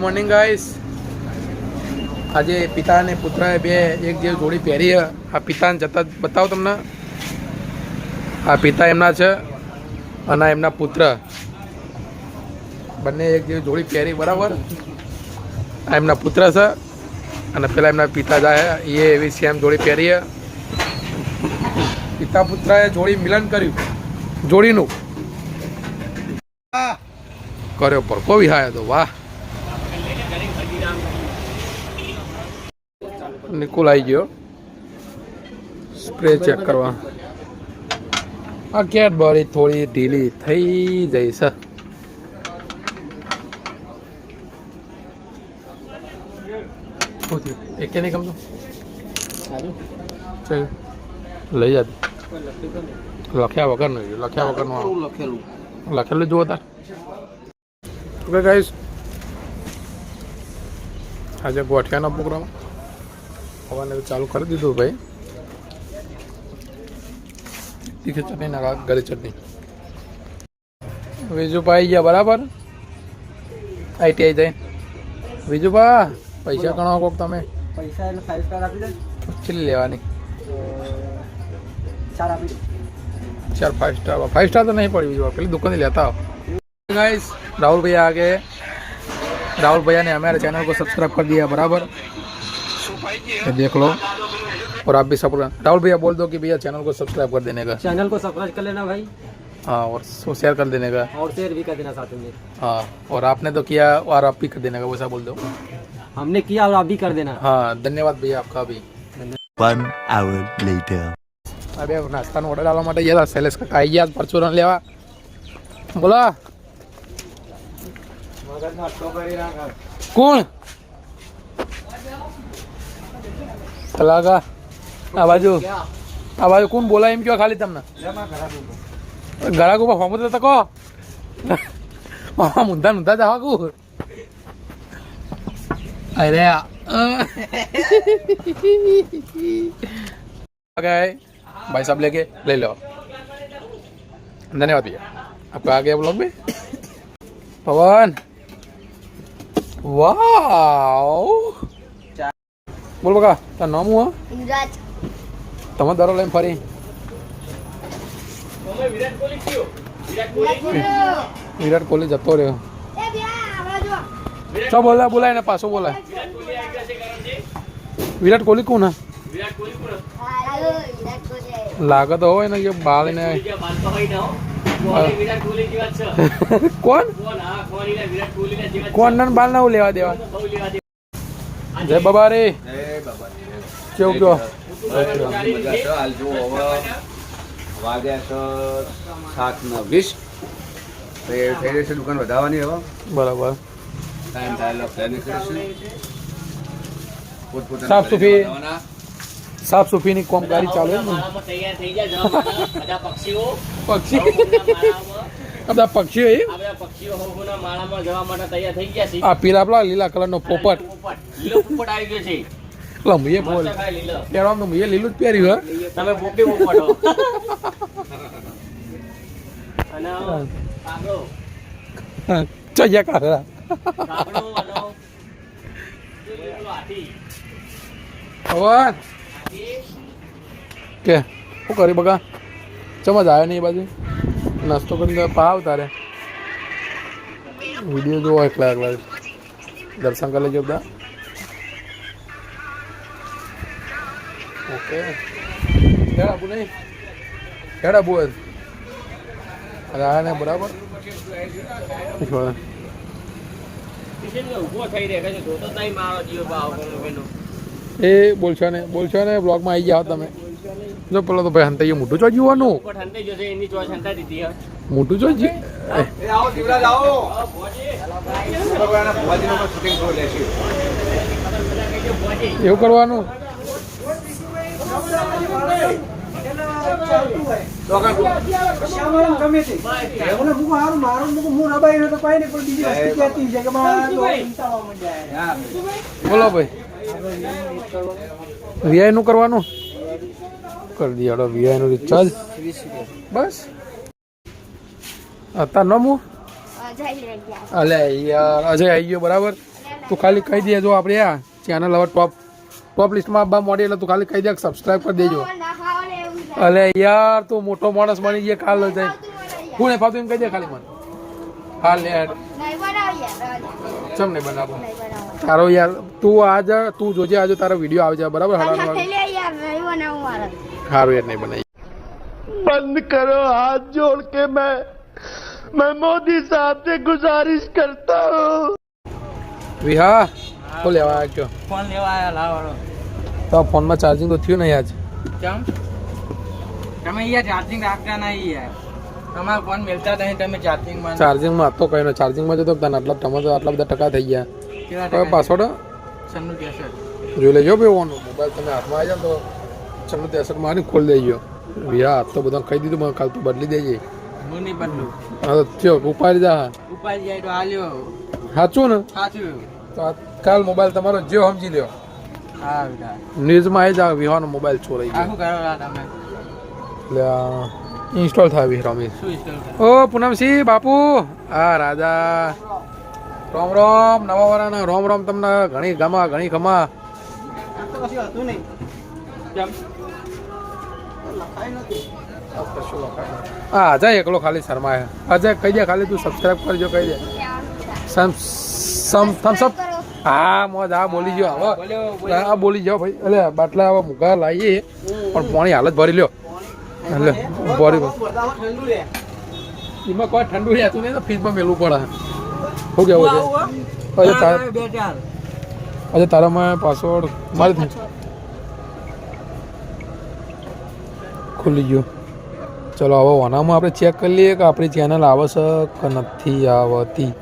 Morning guys આજે પિતા અને પુત્રએ બે એક જે જોડી પહેરી આ પિતાને જતા બતાવો તમને. આ પિતા એમના છે અને એમના પુત્ર. બંને એક જે જોડી પહેરી બરાબર? આ એમના પુત્ર છે અને પેલા એમના પિતા જાય એ એવી સેમ જોડી પહેરી પિતા પુત્રએ જોડી મિલન કર્યું. જોડીનું. કર્યો પર કોઈ હાય તો વાહ. નિકુલ આવી ગયો. સ્પ્રે ચેક કરવા. આ કેટ બરી થોડી ઢીલી થઈ જઈ છે. એક નહીં ગમતું? ચાલ. લઈ જાતી લખ્યા વગર નહીં લખ્યા વગરનું લખેલું. લખેલું જુઓ તાર. ઓકે ગાઈસ આજે ગોઠિયાનો પ્રોગ્રામ ખાવાનું ચાલુ કરી દીધું ભાઈ. તીખી ચટણી નાખા ગળી ચટણી. વિજુભાઈ ગયા બરાબર? આઈટીઆઈ જઈ વિજુભા પૈસા ગણો કોક તમે? પૈસા લેવાની? ચાર ફાઇવ ચાર ફાઈવ સ્ટાર ફાઈવ સ્ટાર તો નહીં પડી બીજું પેલી દુકાને લેતા આવો. ગાઈસ રાહુલ ભૈયા આગે રાહુલ ભૈયાને અમારા ચેનલ પર સબસ્ક્રાઇબ કરી દીયા બરાબર? ये देख लो और आप भी सपोर्ट राहुल भैया बोल दो कि भैया चैनल को सब्सक्राइब कर देने का चैनल को सब्सक्राइब कर लेना भाई हाँ और शेयर कर देने का और शेयर भी कर देना साथ में हाँ और आपने तो किया और आप भी कर देने का वैसा बोल दो हमने किया और आप भी कर देना हाँ धन्यवाद भैया आपका भी One hour later. અરે નાસ્તાનો ઓર્ડર આવવા માટે ગયા હતા શૈલેષ કાકા આવી ગયા પરચુરણ લેવા બોલો કોણ કલાકા આ બાજુ આ બાજુ કોણ બોલાય એમ કયો ખાલી તમને ગળાક ઉપર ફોર્મ તો તકો મામા મુંધા મુંધા જાવા કુ અરે આ. आ गए भाई साहब लेके ले लो धन्यवाद भैया आपका आ गया ब्लॉग में पवन वाओ બોલ બકા તાર નામ હું? તમે દરો લઈને ફરી. વિરાટ કોહલી જતો રહ્યો. એ ચો બોલા બોલાય ને પાછો બોલાય. વિરાટ કોહલી. કોણ હે? હાલો વિરાટ કોહલી લાગે તો હોય ને કે બાળ ને કોણ? કોણ? ને બાલ ના લેવા દેવા? જય બાબા રે કેવું કયો હાલ જો હવે વાગ્યા તો સાત ને? વીસ તો એ થઈ દુકાન વધારવાની હવે બરાબર ટાઈમ થાય પ્લાનિંગ કરીશું સાફ સુફી. સાફ ચાલુ છે ને તૈયાર થઈ જાય બધા પક્ષીઓ પક્ષી આ એ પીલા પેલા લીલા કલરનો નો પોપટ. પોપટ આવી ગયો છે. પેલા મુએ બોલ. ખાય મુએ લીલું જ પહેર્યું તમે હો અને કાગડો હે. ચૈયા કાઢા કાગડો અને પેલો કે શું કરી બગા ચમજ આવ્યો નહીં એ બાજુ? નાસ્તો કરીને પાવ તારે. વીડિયો જોવો એકલા એકલા. દર્શન કરી લેજો બધા. ઓકે હેડ આબુ નહીં હેડ આબુ અરે આ ને બરાબર એ બોલશો ને બોલશો ને બ્લોગમાં આવી ગયા તમે જો પેલો તો ભાઈ હંતાઈ મોટું ચોજ જોવાનું. મોટું ચોજ છે એવું આવો બોલો ભાઈ. વીઆઈ નું કરવાનું? કરી હડો, વીઆઈ નું રિચાર્જ બસ. અત્યાર નમું અલે યાર, અજય આવી ગયો, બરાબર? તું ખાલી કહી દે જો આપણે આ. ચેનલ હવે ટોપ ટોપ લિસ્ટમાં આવવા મોડી એટલે તું ખાલી કહી દે સબસ્ક્રાઈબ કરી દેજો ના ખાવા ને એવું થાય. અલે યાર તું મોટો માણસ બની ગયા કાલ જાય આવતું મને યાર. હું નહીં ફાવતું એમ કહી દે ખાલી મને હાલ લે યાર નહીં બનાવ યાર, રહેવા દે. ચમ નહીં બનાવો નહીં બનાવવાનું. તારો યાર તું આજ તું જોજે આજે તારો વિડીયો આવજે બરાબર આ હલાનો સાથે લે યાર, નહીં બનાવું મારે. સારું યાર નહીં બનાવી बंद करो हाथ जोड़ के मैं मैं मोदी साहब से गुजारिश करता हूँ વિહા શું લેવા આવ્યો ફોન લેવા આયા લાવવાનો તો ફોનમાં ચાર્જિંગ તો થયું નહીં આજ. કેમ? તમે અહીંયા ચાર્જિંગ રાખતા નહીં યાર. તમારા ફોન મેલતા નહીં તમે ચાર્જિંગમાં ચાર્જિંગમાં હતો કઈ નો ચાર્જિંગમાં જતો તને આટલા તમે તો આટલા બધા ટકા થઈ ગયા. કયો પાસવર્ડ સન્નું કહેશે જોઈ લેજો ભાઈ ઓન મોબાઈલ તમે હાથમાં આવી જાવ તો સન્નુ ત્રેસઠ મારી ખોલી દેજો. આજ તો બધા કહી દીધું મને કાલ તું બદલી દેજે. હું નહીં બદલું. હા તો ચો ઉપાડી જા. ઉપાડી જાય તો હાલ્યો. સાચું ને? સાચું તો કાલ મોબાઈલ તમારો જે સમજી લ્યો. ન્યૂઝમાં આવી જા વિહાનો મોબાઈલ ચોરાઈ ગયો ઇન્સ્ટોલ થાય વિહરામી શું ઇન્સ્ટોલ કરો? ઓ પૂનમસિંહ બાપુ. આ રાજા. રોમ રોમ નવા વાળાના રોમ રોમ તમને ઘણી ગમા ઘણી ખમા. હા અજય એકલો ખાલી શર્માય. અજય કહી દે ખાલી તું સબસ્ક્રાઇબ કરજો કહી દે. સમ સમ થમ્સ અપ હા મોજ આ બોલી ગયો. હવે આ બોલી જાઓ ભાઈ. એટલે બાટલા હવે મુગા લાવીએ પણ પાણી હાલત ભરી લ્યો. એટલે ભરી બધામાં ઠંડુ રે એમાં કોઈ ઠંડુ રહેતું નહીં તો ફ્રીજમાં મેલવું પડે. શું કેવું છે? અરે તાર અરે તારામાં પાસવર્ડ મારી ખુલી ગયો. ચલો હવે ઓનામાં આપણે ચેક કરી લઈએ કે આપણી ચેનલ આવશે કે નથી આવતી.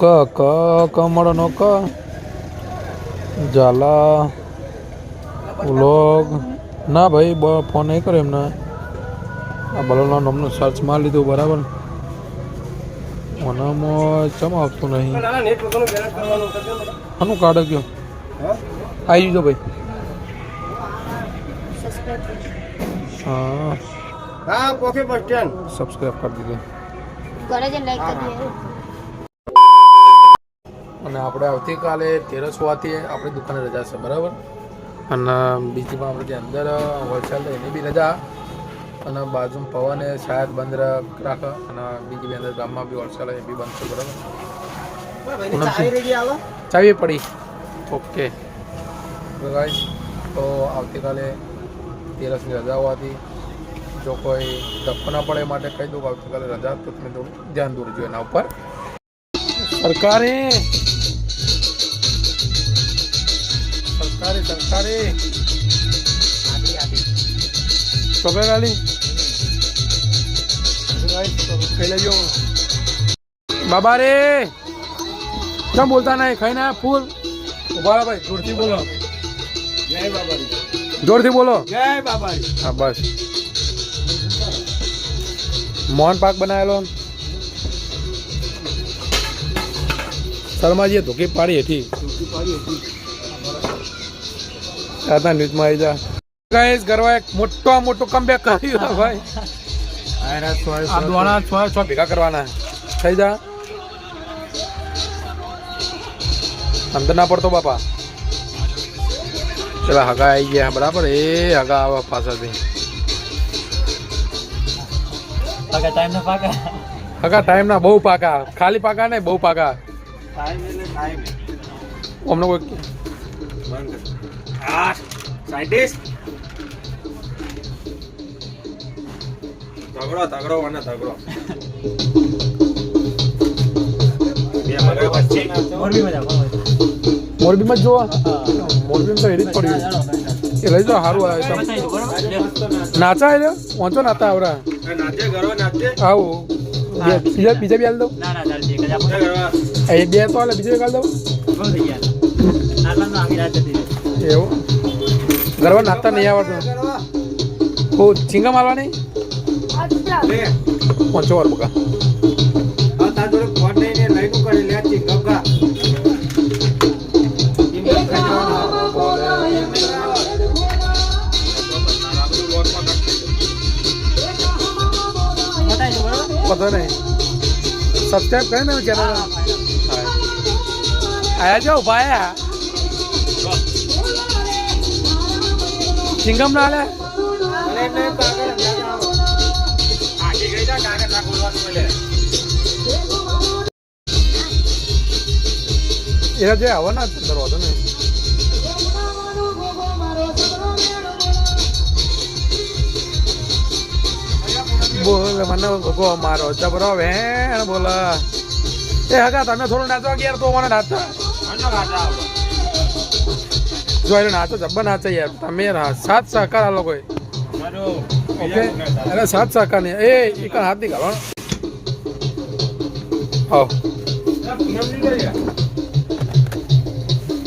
ક ક કમળનો ક ઝાલા વ્લોગ ના ભાઈ બ ફોન નહીં કર્યો એમને. આ બલોના નામનું સર્ચ માર લીધું બરાબર. મનામાં ચમ આવતું નહીં. આનું કાર્ડ ગયો આવી જજો ભાઈ હા? હા કોફી બસ સ્ટેન્ડ. સબસ્ક્રાઈબ કરી દીધું. ઘરે જઈને લાઈક કરી દે. અને આપણે આવતીકાલે તેરસ હોવાથી આપણી દુકાને રજા છે બરાબર? અને બીજીમાં આપણે જે અંદર હોલસેલ એની બી રજા. અને બાજુમાં પવને શાયદ બંધ રાખ- અને બીજી બી અંદર ગામમાં બી હોલસેલ એ બી બંધ છે બરાબર? ચાવી પડી. ઓકે. તો તો આવતીકાલે તેરસની રજા હોવાથી જો કોઈ ધક્કો ના પડે માટે કહી દઉં કે આવતીકાલે રજા તો તમે થોડું ધ્યાન દોરજો એના ઉપર. સરકારે સરકારે સરકારે ચોકલેટ આલી ખાઈ લેજો બાબા રે કેમ બોલતા નહીં ખાઈ ના ફૂલ ઊભા રહો ભાઈ જોરથી બોલો જય બાબારી જોરથી બોલો જય બાબારી હા બસ મોહન પાક બનાવેલો શર્માજીએ ધોકી પાડી હેઠી આતા ન્યૂઝમાં આવી જા. ગાઈસ ગરવા એક મોટો મોટો કમબેક કર્યું ભાઈ. આ દોણા છ છ ભેગા કરવાના. થઈ જા. અંદર ના પડતો બાપા. પેલા હગા આવી ગયા બરાબર? એ હગા આવા પાછળથી. પાકા ટાઈમ ના પાકા. હગા ટાઈમ ના બહુ પાકા. ખાલી પાકા નહીં બહુ પાકા. ટાઈમ એટલે ટાઈમ અમને કોઈ આ સાયન્ટિસ્ટ તગડો તગડો અને તગડો મોરબીમાં જોવા? મોરબીમાં તો એરી જ પડી એ લઈ જાઓ સારું આવે તમે નાચા. એટલે વાંચો નાતા આવરા. નાચે ગરવા નાચે. આવું. બીજા બીજા બી હાલ દઉં? ના ના ચાલ ઠીક છે આપણે ગરવા એ બે તો હાલે બીજા બી હાલ દઉં? એવું? ગરબા નાતા નહીં આવડતું. હું ચીંગા મારવાની? લે પહોંચો વાર બકા નહીં પતો નહીં સબસ્ક્રાઈબ કરે ને ચેનલ. આયા છો ઊભા ચિંગમ ના લે એના જે આવો ના દરવાજો ને. બોલ, મને ગો મારો જબરો વેણ બોલ. એ હગા, તમે થોડું નાચવા ગયા તો મને નાચો જો એટલે નાચો જબ્બર નાચે યાર. તમે સાત સહકાર આ લોકો ઓકે? અરે સાત સહકાર ને એ એક હાથ નહીં ગાળો આવો.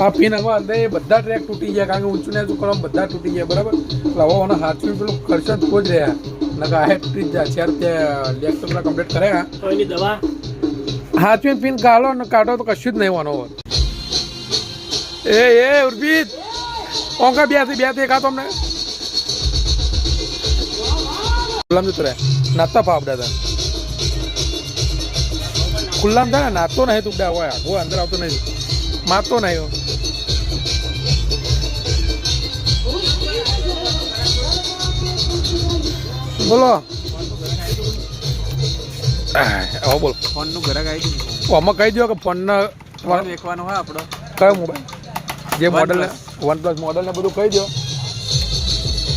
આ પિન હવે અંદર એ બધા ટ્રેક તૂટી ગયા. કારણ કે ઊંચું ને કરવા બધા તૂટી ગયા બરાબર? એટલે હવે મને હાથમાં પેલું ખર્ચો જ જ રહ્યા. નકા આ તૂટી જ જાય છે તે લેક્ચર પેલા કમ્પ્લીટ કર્યા દવા? હાથમાં પિન કાઢો ને કાઢો તો કશું જ નહીં વાનો હોય એ એ ઉર્બીત! ઓંકા બેથી બેથી કાતો અમને. ખુલ્લામ જતો રહે. નાતા પાપડા હતા ખુલ્લામ થાય ને નાતો નહીં તું હોય. આગો અંદર આવતો નહીં. મારતો નહીં બોલો. હા બોલ. ફોનનું ઘરે આવી અમે કહી દો કે ફોનના ફોન દેખવાનો હોય આપણો. કયો મોબાઈલ? જે model OnePlus. OnePlus model ને બધું કહી દો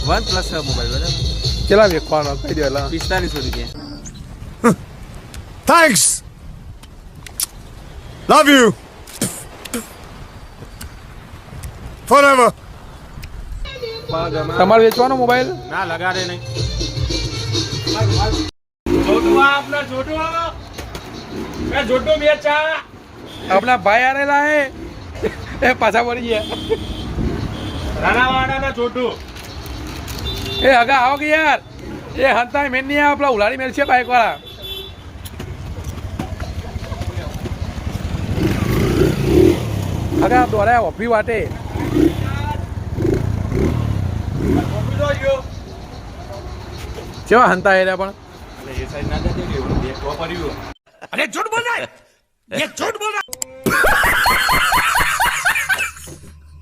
વન પ્લસ મોબાઈલ બરાબર? કેટલા વેખવાનો કહી દો એટલે પિસ્તાલીસો રૂપિયા. Thanks. Love you. Forever. તમારે વેચવાનો મોબાઈલ ના લગાડે નહીં. આપણા ભાઈ આરેલા હે. એ પાછા પડી ગયા. એ હગા આવો કે યાર. એ હંતા મેન નહીં આવે પેલા ઉલાડી મેળ છે બાઈક વાળા હગા દોડ્યા ઓફી વાટે કેવા હંતા એરા પણ? અરે ઝૂઠ બોલાય! રે ઝૂઠ